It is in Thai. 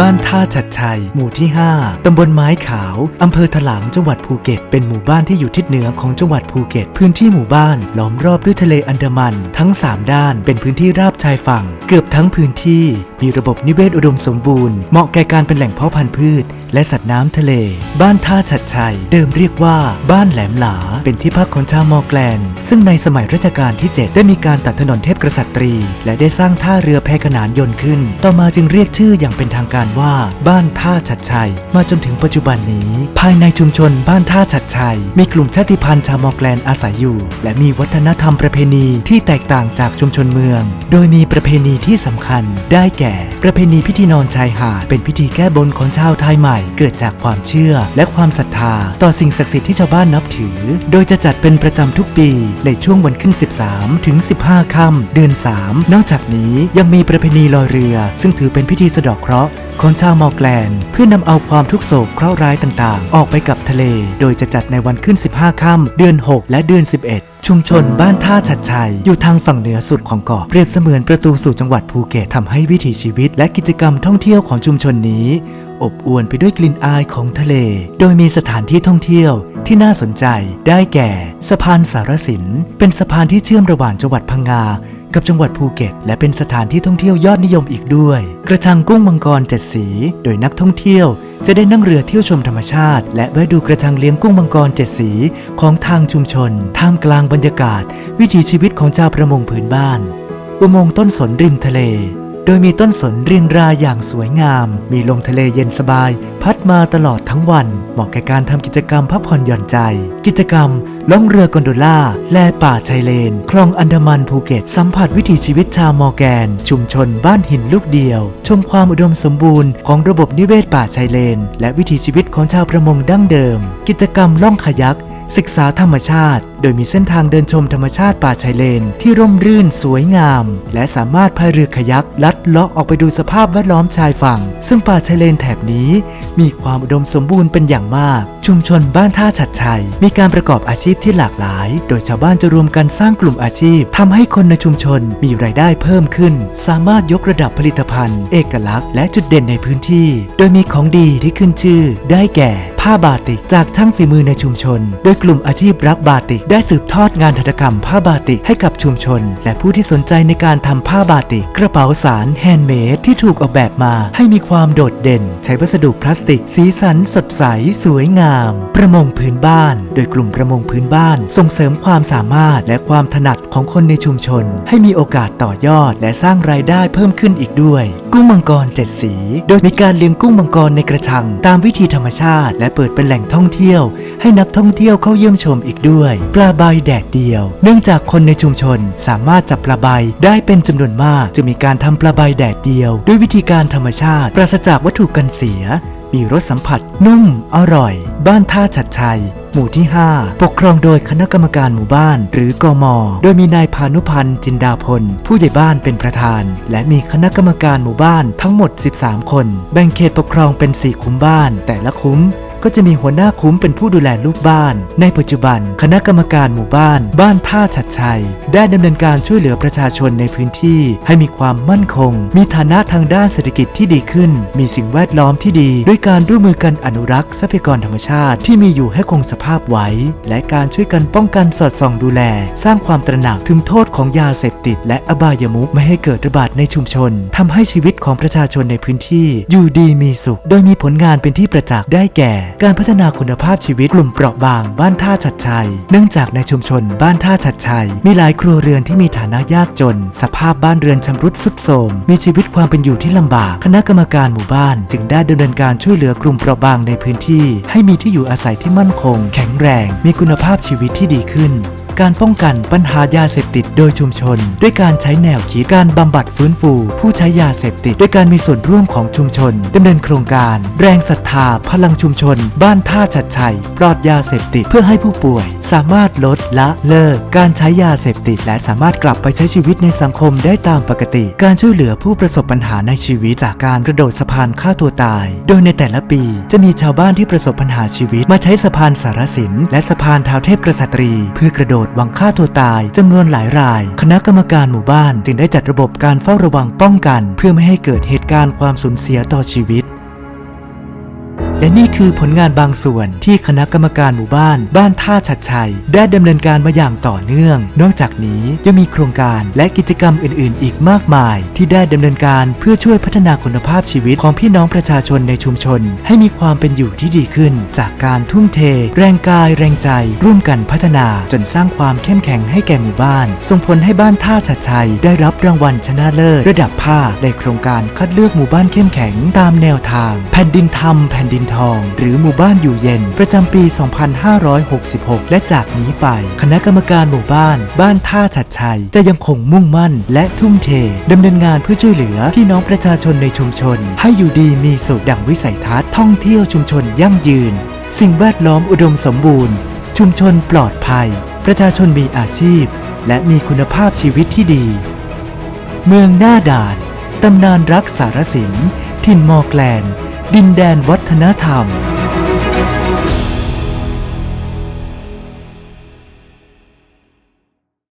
บ้านท่าชัดชัย หมู่ที่ 5 ตำบลไม้ขาว อำเภอถลาง จังหวัดภูเก็ต เป็นหมู่บ้านที่อยู่ทิศเหนือของจังหวัดภูเก็ต พื้นที่หมู่บ้านล้อมรอบด้วยทะเลอันดามัน ทั้ง 3 ด้าน เป็นพื้นที่ราบชายฝั่ง เกือบ ทั้งพื้นที่มีระบบนิเวศอุดมสมบูรณ์ เหมาะแก่การเป็นแหล่งเพาะพันธุ์พืช และสัตว์น้ำทะเล บ้านท่าชัดชัย เดิมเรียกว่าบ้านแหลมหลา เป็นที่พักของชาวมอแกลน ซึ่งในสมัยรัชกาลที่ 7 ได้มีการตัดถนนเทพกษัตรี และได้สร้างท่าเรือแพขนานยนต์ขึ้น ต่อมาจึงเรียกชื่ออย่างเป็นทางการว่า บ้านท่าชัดชัย มาจนถึงปัจจุบันนี้ ภายในชุมชนบ้านท่าชัดชัย มีกลุ่มชาติพันธุ์ชาวมอแกลนอาศัยอยู่ และมีวัฒนธรรมประเพณีที่แตกต่างจากชุมชนเมือง โดยมีประเพณีที่สำคัญ ได้แก่ ประเพณีพิธีนอนชายหาด เป็นพิธีแก้บนของชาวไทยใหม่ เกิดจากความเชื่อ และความศรัทธา ต่อสิ่งศักดิ์สิทธิ์ที่ชาวบ้านนับถือ โดยจะจัดเป็นประจำทุกปี ในช่วงวันขึ้น 13 ถึง 15 ค่ำเดือน 3 นอกจากนี้ยังมีประเพณีลอยเรือ ซึ่งถือเป็นพิธีสะดอกเคราะห์ของชาวมอแกลน เพื่อนำเอาความทุกโศกเคราะห์ร้ายต่างๆ ออกไปกับทะเล โดยจะจัดในวันขึ้น 15 ค่ำเดือน 6 และเดือน 11 ชุมชนบ้านท่าชัดชัย อยู่ทางฝั่งเหนือสุดของเกาะเปรียบเสมือนประตูสู่จังหวัดภูเก็ตทำให้วิถีชีวิต และกิจกรรมท่องเที่ยวของชุมชนนี้ อบอวลไปด้วยกลิ่นอายของทะเล โดยมีสถานที่ท่องเที่ยวที่น่าสนใจได้แก่ สะพานสารสิน เป็นสะพานที่เชื่อมระหว่างจังหวัดพังงา กับจังหวัดภูเก็ต และเป็นสถานที่ท่องเที่ยวยอดนิยมอีกด้วย กระชังกุ้งมังกรเจ็ดสี โดยนักท่องเที่ยว จะได้นั่งเรือเที่ยวชมธรรมชาติ และแวะดูกระชังเลี้ยงกุ้งมังกรเจ็ดสีของทางชุมชน ท่ามกลางบรรยากาศ วิถีชีวิตของชาวประมงพื้นบ้าน อุโมงค์ต้นสนริมทะเล โดยมีต้นสนเรียงรายอย่างสวยงาม มีลมทะเลเย็นสบาย พัดมาตลอดทั้งวัน เหมาะแก่การทำกิจกรรมพักผ่อนหย่อนใจ กิจกรรมล่องเรือกอนโดล่า แล่ป่าชายเลน คลองอันดามันภูเก็ต สัมผัสวิถีชีวิตชาวมอแกน ชุมชนบ้านหินลูกเดียว ชมความอุดมสมบูรณ์ของระบบนิเวศป่าชายเลน และวิถีชีวิตของชาวประมงดั้งเดิม กิจกรรมล่องคายักศึกษาธรรมชาติ โดยมีเส้นทางเดินชมธรรมชาติป่าชายเลน ที่ร่มรื่นสวยงาม และสามารถพายเรือคายักลัดเลาะออกไปดูสภาพแวดล้อมชายฝั่ง ซึ่งป่าชายเลนแถบนี้ มีความอุดมสมบูรณ์เป็นอย่างมาก ชุมชนบ้านท่าฉัดชัย มีการประกอบอาชีพที่หลากหลาย โดยชาวบ้านจะรวมกันสร้างกลุ่มอาชีพทำให้คนในชุมชนมีรายได้เพิ่มขึ้น สามารถยกระดับผลิตภัณฑ์ เอกลักษณ์และจุดเด่นในพื้นที่ โดยมีของดีที่ขึ้นชื่อ ได้แก่ ผ้าบาติกจากช่างฝีมือในชุมชน โดยกลุ่มอาชีพรักบาติกได้สืบทอดงานหัตถกรรมผ้าบาติกให้กับชุมชน และผู้ที่สนใจในการทำผ้าบาติกกระเป๋าสารแฮนด์เมดที่ถูกออกแบบมาให้มีความโดดเด่น ใช้วัสดุพลาสติก สีสันสดใส สวยงาม ประมงพื้นบ้าน โดยกลุ่มประมงพื้นบ้าน ส่งเสริมความสามารถและความถนัดของคนในชุมชน ให้มีโอกาสต่อยอดและสร้างรายได้เพิ่มขึ้นอีกด้วย กุ้งมังกรเจ็ดสี โดยมีการเลี้ยงกุ้งมังกรในกระชัง ตามวิธีธรรมชาติ และเปิดเป็นแหล่งท่องเที่ยว ให้นักท่องเที่ยวเข้าเยี่ยมชมอีกด้วย ปลาใบแดดเดียว เนื่องจากคนในชุมชนสามารถจับปลาใบได้เป็นจำนวนมาก จะมีการทำปลาใบแดดเดียว ด้วยวิธีการธรรมชาติ ปราศจากวัตถุกันเสีย มีรสสัมผัส นุ่ม อร่อย บ้านท่าฉัดชัย หมู่ที่ 5 ปกครองโดยคณะกรรมการหมู่บ้าน หรือกมโดยมีนายพานุพันธ์จินดาพล ผู้ใหญ่บ้านเป็นประธาน และมีคณะกรรมการหมู่บ้านทั้งหมด 13 คน แบ่งเขตปกครองเป็น 4 คุ้มบ้าน แต่ละคุ้ม ก็จะมีหัวหน้าคุ้มเป็นผู้ดูแลลูกบ้าน ในปัจจุบัน คณะกรรมการหมู่บ้าน บ้านท่าชัดชัย ได้ดำเนินการช่วยเหลือประชาชนในพื้นที่ ให้มีความมั่นคง มีฐานะทางด้านเศรษฐกิจที่ดีขึ้น มีสิ่งแวดล้อมที่ดี ด้วยการร่วมมือกันอนุรักษ์ทรัพยากรธรรมชาติที่มีอยู่ให้คงสภาพไว้ และการช่วยกันป้องกันสอดส่องดูแล สร้างความตระหนักถึงโทษของยาเสพติด และอบายมุขไม่ให้เกิดระบาดในชุมชนทำให้ชีวิตของประชาชนในพื้นที่ อยู่ดีมีสุข โดยมีผลงานเป็นที่ประจักษ์ได้แก่การพัฒนาคุณภาพชีวิตกลุ่มเปราะบางบ้านท่าชัดชัย เนื่องจากในชุมชนบ้านท่าชัดชัย มีหลายครัวเรือนที่มีฐานะยากจน สภาพบ้านเรือนชำรุดทรุดโทรมมีชีวิตความเป็นอยู่ที่ลำบาก คณะกรรมการหมู่บ้าน จึงได้ดำเนินการช่วยเหลือกลุ่มเปราะบางในพื้นที่ ให้มีที่อยู่อาศัยที่มั่นคง แข็งแรง มีคุณภาพชีวิตที่ดีขึ้น การป้องกันปัญหายาเสพติดโดยชุมชน ด้วยการใช้แนวคิดการบำบัดฟื้นฟู ผู้ใช้ยาเสพติด ด้วยการมีส่วนร่วมของชุมชนดำเนินโครงการ แรงศรัทธา พลังชุมชน บ้านท่าชัดชัยปลอดยาเสพติดเพื่อให้ผู้ป่วย สามารถลดละเลิก การใช้ยาเสพติด และสามารถกลับไปใช้ชีวิตในสังคมได้ตามปกติ การช่วยเหลือผู้ประสบปัญหาในชีวิตจากการกระโดดสะพานฆ่าตัวตาย โดยในแต่ละปีจะมีชาวบ้านที่ประสบปัญหาชีวิต มาใช้สะพานสารสินและสะพานท้าวเทพกษัตรี เพื่อกระโดดหวังฆ่าตัวตายจำนวนหลายราย คณะกรรมการหมู่บ้านจึงได้จัดระบบการเฝ้าระวังป้องกัน เพื่อไม่ให้เกิดเหตุการณ์ความสูญเสียต่อชีวิต และนี่คือผลงานบางส่วนที่คณะกรรมการหมู่บ้าน บ้านท่าชัดชัย ได้ดำเนินการมาอย่างต่อเนื่อง นอกจากนี้ยังมีโครงการและกิจกรรมอื่น ๆ อีกมากมาย ที่ได้ดำเนินการเพื่อช่วยพัฒนาคุณภาพชีวิตของพี่น้องประชาชนในชุมชน ให้มีความเป็นอยู่ที่ดีขึ้น จากการทุ่มเท แรงกายแรงใจ ร่วมกันพัฒนาจนสร้างความเข้มแข็งให้แก่หมู่บ้าน ส่งผลให้บ้านท่าชัดชัย ได้รับรางวัลชนะเลิศระดับภาคในโครงการคัดเลือกหมู่บ้านเข้มแข็งตามแนวทาง แผ่นดินธรรมแผ่นดินทอง หรือหมู่บ้านอยู่เย็น ประจำปี 2566 และจากนี้ไป คณะกรรมการหมู่บ้าน บ้านท่าชัดชัย จะยังคงมุ่งมั่น และทุ่มเทดำเนินงานเพื่อช่วยเหลือพี่น้องประชาชนในชุมชน ให้อยู่ดีมีสุขดังวิสัยทัศน์ท่องเที่ยวชุมชนยั่งยืน สิ่งแวดล้อมอุดมสมบูรณ์ ชุมชนปลอดภัย ประชาชนมีอาชีพ และมีคุณภาพชีวิตที่ดี เมืองหน้าด่านตำนานรักสารสินถิ่นมอแกลน ดินแดนวัฒนธรรม